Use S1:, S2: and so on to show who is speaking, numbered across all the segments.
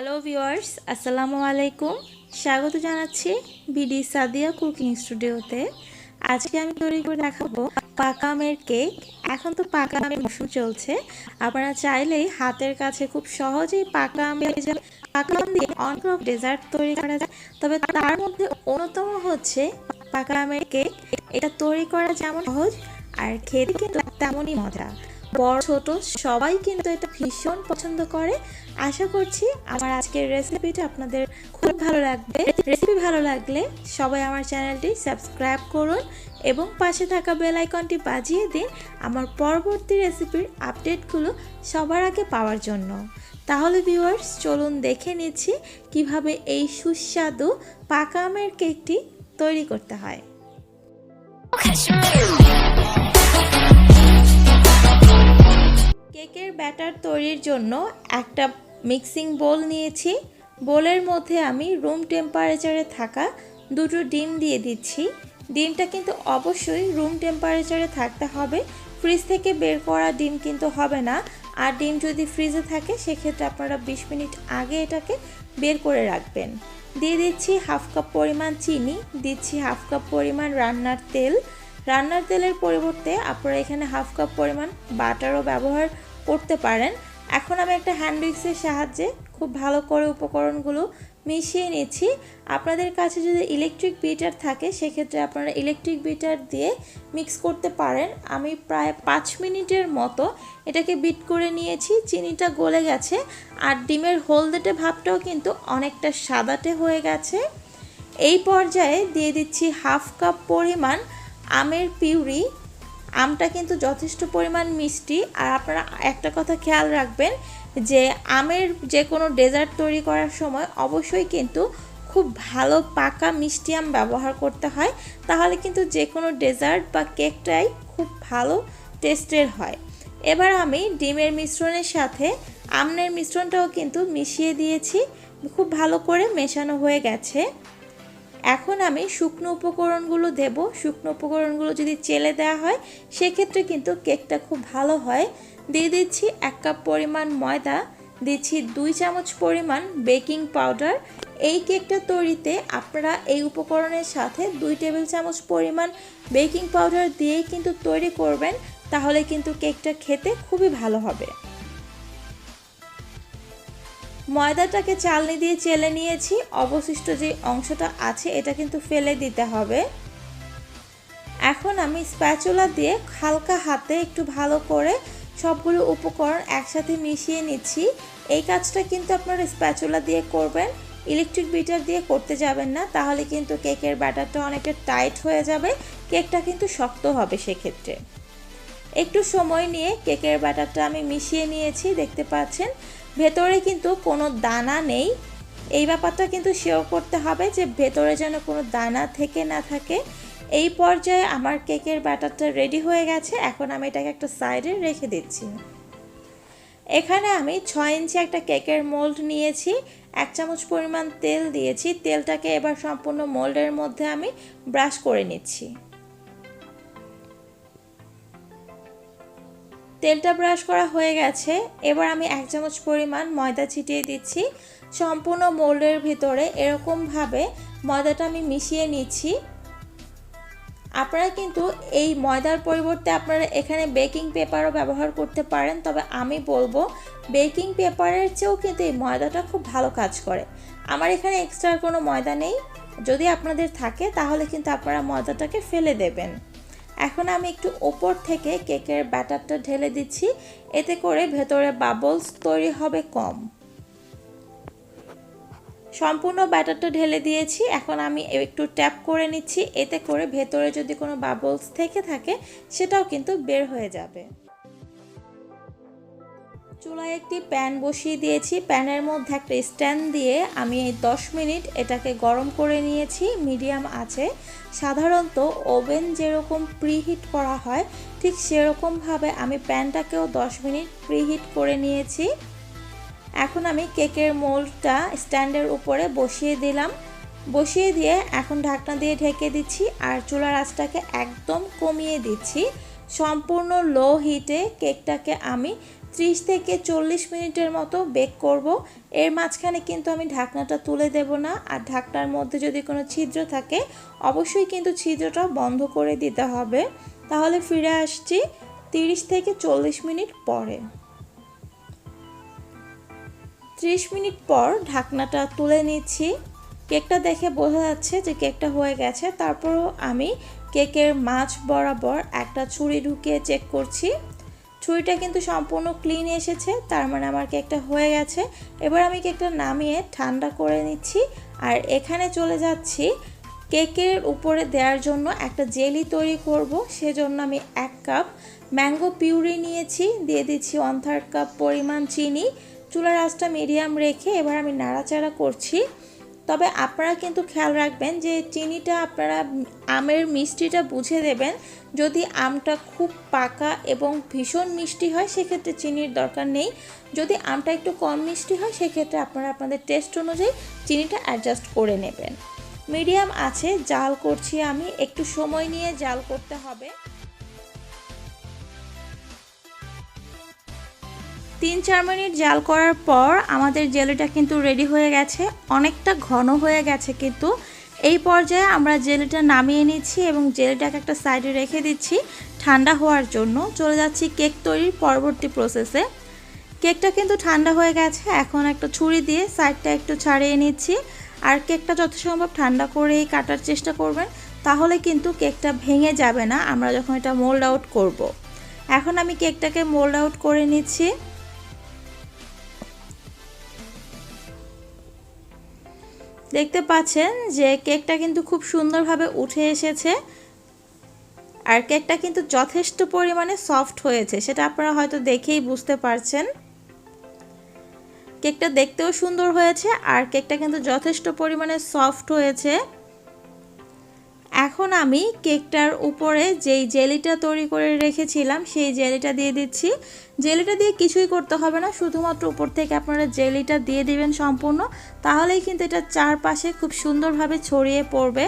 S1: Hello viewers আসসালামু আলাইকুম স্বাগত জানাচ্ছি বিডি সাদিয়া কুকিং স্টুডিওতে আজকে আমি তৈরি করে দেখাবো পাকা আমের কেক। এখন তো পাকা আমের মৌসুম চলছে। আপনারা চাইলেই হাতের কাছে খুব সহজেই পাকা আম পাকা আম দিয়ে অনেক ডেজার্ট তৈরি করা যায়। তবে তার মধ্যে অন্যতম হচ্ছে পাকা আমের কেক। এটা তৈরি করা যেমন সহজ, আর খেতে কিন্তু তেমনই মজা। বড়, ছোট, সবাই কিন্তু এটা ভীষণ পছন্দ করে। আশা করছি আমার আজকের রেসিপিটা আপনাদের খুব ভালো লাগবে। রেসিপি ভালো লাগলে সবাই আমার চ্যানেলটি সাবস্ক্রাইব করুন এবং পাশে থাকা বেল আইকনটি বাজিয়ে দিন আমার পরবর্তী রেসিপির আপডেটগুলো সবার আগে পাওয়ার জন্য। তাহলে ভিউয়ার্স চলুন দেখে নিচ্ছি কীভাবে এই সুস্বাদু পাকা আমের কেকটি তৈরি করতে হয়। কেকের ব্যাটার তৈরির জন্য একটা মিক্সিং বোল নিয়েছি। বোলের মধ্যে আমি রুম টেম্পারেচারে থাকা দুটো ডিম দিয়ে দিচ্ছি। ডিমটা কিন্তু অবশ্যই রুম টেম্পারেচারে থাকতে হবে। ফ্রিজ থেকে বের করা ডিম কিন্তু হবে না। আর ডিম যদি ফ্রিজে থাকে, সেক্ষেত্রে আপনারা বিশ মিনিট আগে এটাকে বের করে রাখবেন। দিয়ে দিচ্ছি হাফ কাপ পরিমাণ চিনি, দিচ্ছি হাফ কাপ পরিমাণ রান্নার তেল। রান্নার তেলের পরিবর্তে আপনারা এখানে হাফ কাপ পরিমাণ বাটারও ব্যবহার করতে পারেন। এখন আমি একটা হ্যান্ড উইক্সের সাহায্যে খুব ভালো করে উপকরণগুলো মিশিয়ে নিচ্ছি। আপনাদের কাছে যদি ইলেকট্রিক বিটার থাকে, সেক্ষেত্রে আপনারা ইলেকট্রিক বিটার দিয়ে মিক্স করতে পারেন। আমি প্রায় পাঁচ মিনিটের মতো এটাকে বিট করে নিয়েছি, চিনিটা গলে গেছে। আর ডিমের হলদেটে ভাবটাও কিন্তু অনেকটা সাদাটে হয়ে গেছে। এই পর্যায়ে দিয়ে দিচ্ছি হাফ কাপ পরিমাণ আমের পিউরি। আমটা কিন্তু যথেষ্ট পরিমাণ মিষ্টি। আর আপনারা একটা কথা খেয়াল রাখবেন যে, আমের যে কোনো ডেজার্ট তৈরি করার সময় অবশ্যই কিন্তু খুব ভালো পাকা মিষ্টি আম ব্যবহার করতে হয়। তাহলে কিন্তু যে কোনো ডেজার্ট বা কেকটাই খুব ভালো টেস্টের হয়। এবার আমি ডিমের মিশ্রণের সাথে আমনের মিশ্রণটাও কিন্তু মিশিয়ে দিয়েছি। খুব ভালো করে মেশানো হয়ে গেছে। এখন আমি শুকনো উপকরণগুলো দেব। শুকনো উপকরণগুলো যদি চেলে দেওয়া হয়, সেক্ষেত্রে কিন্তু কেকটা খুব ভালো হয়। দিয়ে দিচ্ছি এক কাপ পরিমাণ ময়দা, দিচ্ছি দুই চামচ পরিমাণ বেকিং পাউডার। এই কেকটা তৈরিতে আপনারা এই উপকরণের সাথে দুই টেবিল চামচ পরিমাণ বেকিং পাউডার দিয়েই কিন্তু তৈরি করবেন, তাহলে কিন্তু কেকটা খেতে খুবই ভালো হবে। ময়দাটাকে চালনি দিয়ে চেলে নিয়েছি। অবশিষ্ট যে অংশটা আছে, এটা কিন্তু ফেলে দিতে হবে। এখন আমি স্প্যাচুলা দিয়ে হালকা হাতে একটু ভালো করে সবগুলো উপকরণ একসাথে মিশিয়ে নিচ্ছি। এই কাজটা কিন্তু আপনারা স্প্যাচুলা দিয়ে করবেন, ইলেকট্রিক বিটার দিয়ে করতে যাবেন না, তাহলে কিন্তু কেকের ব্যাটারটা অনেকটা টাইট হয়ে যাবে, কেকটা কিন্তু শক্ত হবে সেক্ষেত্রে। একটু সময় নিয়ে কেকের ব্যাটারটা আমি মিশিয়ে নিয়েছি, দেখতে পাচ্ছেন। ভেতরে কিন্তু কোনো দানা নেই। এই ব্যাপারটা কিন্তু শেয়ার করতে হবে যে ভেতরে যেন কোনো দানা থেকে না থাকে। এই পর্যায়ে আমার কেকের ব্যাটারটা রেডি হয়ে গেছে। এখন আমি এটাকে একটা সাইডে রেখে দিচ্ছি। এখানে আমি ছয় ইঞ্চি একটা কেকের মোল্ড নিয়েছি। এক চামচ পরিমাণ তেল দিয়েছি। তেলটাকে এবার সম্পূর্ণ মোল্ডের মধ্যে আমি ব্রাশ করে নিচ্ছি। তেলটা ব্রাশ করা হয়ে গেছে। এবার আমি এক চামচ পরিমাণ ময়দা ছিটিয়ে দিচ্ছি। সম্পূর্ণ মোল্ডের ভিতরে এরকমভাবে ময়দাটা আমি মিশিয়ে নিচ্ছি। আপনারা কিন্তু এই ময়দার পরিবর্তে আপনারা এখানে বেকিং পেপারও ব্যবহার করতে পারেন। তবে আমি বলব, বেকিং পেপারের চেয়েও কিন্তু এই ময়দাটা খুব ভালো কাজ করে। আমার এখানে এক্সট্রা কোনো ময়দা নেই। যদি আপনাদের থাকে, তাহলে কিন্তু আপনারা ময়দাটাকে ফেলে দেবেন। এখন আমি একটু ওপর থেকে কেকের ব্যাটারটা ঢেলে দিচ্ছি, এতে করে ভেতরে বাবলস তৈরি হবে কম। সম্পূর্ণ ব্যাটারটা ঢেলে দিয়েছি, এখন আমি একটু ট্যাপ করে নিচ্ছি, এতে করে ভেতরে যদি কোনো বাবলস থেকে থাকে, সেটাও কিন্তু বের হয়ে যাবে। চুলায় একটি প্যান বসিয়ে দিয়েছি। প্যানের মধ্যে একটা স্ট্যান্ড দিয়ে আমি এই দশ মিনিট এটাকে গরম করে নিয়েছি, মিডিয়াম আছে। সাধারণত ওভেন যেরকম প্রিহিট করা হয়, ঠিক সেরকমভাবে আমি প্যানটাকেও দশ মিনিট প্রিহিট করে নিয়েছি। এখন আমি কেকের মোল্ডটা স্ট্যান্ডের উপরে বসিয়ে দিলাম। বসিয়ে দিয়ে এখন ঢাকনা দিয়ে ঢেকে দিচ্ছি আর চুলার আঁচটাকে একদম কমিয়ে দিচ্ছি। সম্পূর্ণ লো হিটে কেকটাকে আমি ত্রিশ থেকে চল্লিশ মিনিটের মতো বেক করব। এর মাঝখানে কিন্তু আমি ঢাকনাটা তুলে দেব না। আর ঢাকনার মধ্যে যদি কোনো ছিদ্র থাকে, অবশ্যই কিন্তু ছিদ্রটা বন্ধ করে দিতে হবে। তাহলে ফিরে আসছি তিরিশ থেকে চল্লিশ মিনিট পরে। ত্রিশ মিনিট পর ঢাকনাটা তুলে নিচ্ছি। কেকটা দেখে বোঝা যাচ্ছে যে কেকটা হয়ে গেছে। তারপরও আমি কেকের মাছ বরাবর একটা ছুরি ঢুকিয়ে চেক করছি। ছুরিটা কিন্তু সম্পূর্ণ ক্লিন এসেছে, তার মানে আমার কেকটা হয়ে গেছে। এবার আমি কেকটা নামিয়ে ঠান্ডা করে নিচ্ছি, আর এখানে চলে যাচ্ছি কেকের উপরে দেওয়ার জন্য একটা জেলি তৈরি করব, সেজন্য আমি এক কাপ ম্যাঙ্গো পিউরি নিয়েছি, দিয়ে দিচ্ছি ওয়ান থার্ড কাপ পরিমাণ চিনি। চুলার আঁচটা মিডিয়াম রেখে এবার আমি নাড়াচাড়া করছি। তবে আপনারা কিন্তু খেয়াল রাখবেন যে চিনিটা আপনারা আমের মিষ্টিটা বুঝে দেবেন। যদি আমটা খুব পাকা এবং ভীষণ মিষ্টি হয়, সেক্ষেত্রে চিনির দরকার নেই। যদি আমটা একটু কম মিষ্টি হয়, সেক্ষেত্রে আপনারা আপনাদের টেস্ট অনুযায়ী চিনিটা অ্যাডজাস্ট করে নেবেন। মিডিয়াম আছে, জাল করছি আমি। একটু সময় নিয়ে জাল করতে হবে। তিন চার মিনিট জাল করার পর আমাদের জেলিটা কিন্তু রেডি হয়ে গেছে। অনেকটা ঘন হয়ে গেছে কিন্তু। এই পর্যায়ে আমরা জেলিটা নামিয়ে নিচ্ছি এবং জেলিটাকে একটা সাইডে রেখে দিচ্ছি ঠান্ডা হওয়ার জন্য। চলে যাচ্ছি কেক তৈরির পরবর্তী প্রসেসে কেকটা কিন্তু ঠান্ডা হয়ে গেছে। এখন একটা ছুরি দিয়ে সাইডটা একটু ছাড়িয়ে নিচ্ছি। আর কেকটা যত সম্ভব ঠান্ডা করেই কাটার চেষ্টা করবেন, তাহলে কিন্তু কেকটা ভেঙে যাবে না। আমরা যখন এটা মোল্ড আউট করব। এখন আমি কেকটাকে মোল্ড আউট করে নিচ্ছি। দেখতে পাচ্ছেন যে কেকটা কিন্তু খুব সুন্দরভাবে উঠে এসেছে। আর কেকটা কিন্তু যথেষ্ট পরিমাণে সফট হয়েছে, সেটা আপনারা হয়তো দেখেই বুঝতে পারছেন। কেকটা দেখতেও সুন্দর হয়েছে, আর কেকটা কিন্তু যথেষ্ট পরিমাণে সফট হয়েছে। এখন আমি কেকটার উপরে যেই জেলিটা তৈরি করে রেখেছিলাম, সেই জেলিটা দিয়ে দিচ্ছি। জেলিটা দিয়ে কিছুই করতে হবে না, শুধুমাত্র উপর থেকে আপনারা জেলিটা দিয়ে দিবেন সম্পূর্ণ। তাহলেই কিন্তু এটা চারপাশে খুব সুন্দরভাবে ছড়িয়ে পড়বে।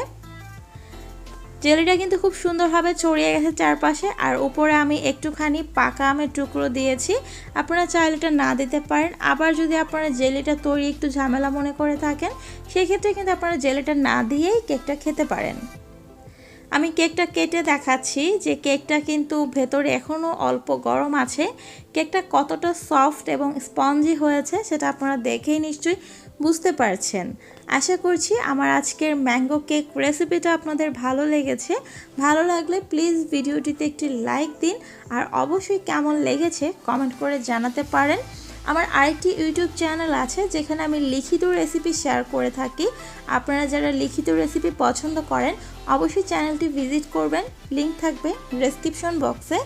S1: জেলিটা কিন্তু খুব সুন্দরভাবে ছড়িয়ে গেছে চারপাশে, আর উপরে আমি একটুখানি পাকা আমের টুকরো দিয়েছি। আপনারা চাইলে এটা না দিতে পারেন। আবার যদি আপনারা জেলিটা তৈরি একটু ঝামেলা মনে করে থাকেন, সেক্ষেত্রে কিন্তু আপনারা জেলিটা না দিয়েই কেকটা খেতে পারেন। আমি কেকটা কেটে দেখাচ্ছি যে কেকটা কিন্তু ভেতরে এখনও অল্প গরম আছে। কেকটা কতটা সফট এবং স্পঞ্জি হয়েছে সেটা আপনারা দেখেই নিশ্চয়ই বুঝতে পারছেন। আশা করছি আমার আজকের ম্যাঙ্গো কেক রেসিপিটা আপনাদের ভালো লেগেছে। ভালো লাগলে প্লিজ ভিডিওটিতে একটি লাইক দিন আর অবশ্যই কেমন লেগেছে কমেন্ট করে জানাতে পারেন। আমার আরেকটি ইউটিউব চ্যানেল আছে যেখানে আমি লিখিত রেসিপি শেয়ার করে থাকি। আপনারা যারা লিখিত রেসিপি পছন্দ করেন অবশ্যই চ্যানেলটি ভিজিট করবেন লিংক থাকবে ডেসক্রিপশন বক্সে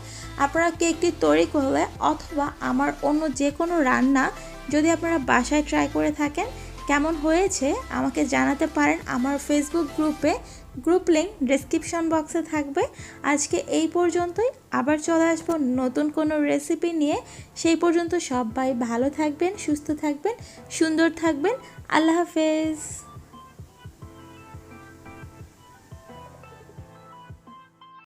S1: আপনারা কেকটি তৈরি করলে অথবা আমার অন্য যে কোনো রান্না যদি আপনারা বাসায় ট্রাই করে থাকেন, কেমন হয়েছে আমাকে জানাতে পারেন আমার ফেসবুক গ্রুপে গ্রুপ লিঙ্ক ডিসক্রিপশন বক্সে থাকবে। আজকে এই পর্যন্তই। আবার চলে আসব নতুন কোনো রেসিপি নিয়ে। সেই পর্যন্ত সবাই ভালো থাকবেন, সুস্থ থাকবেন, সুন্দর থাকবেন। আল্লাহ হাফেজ।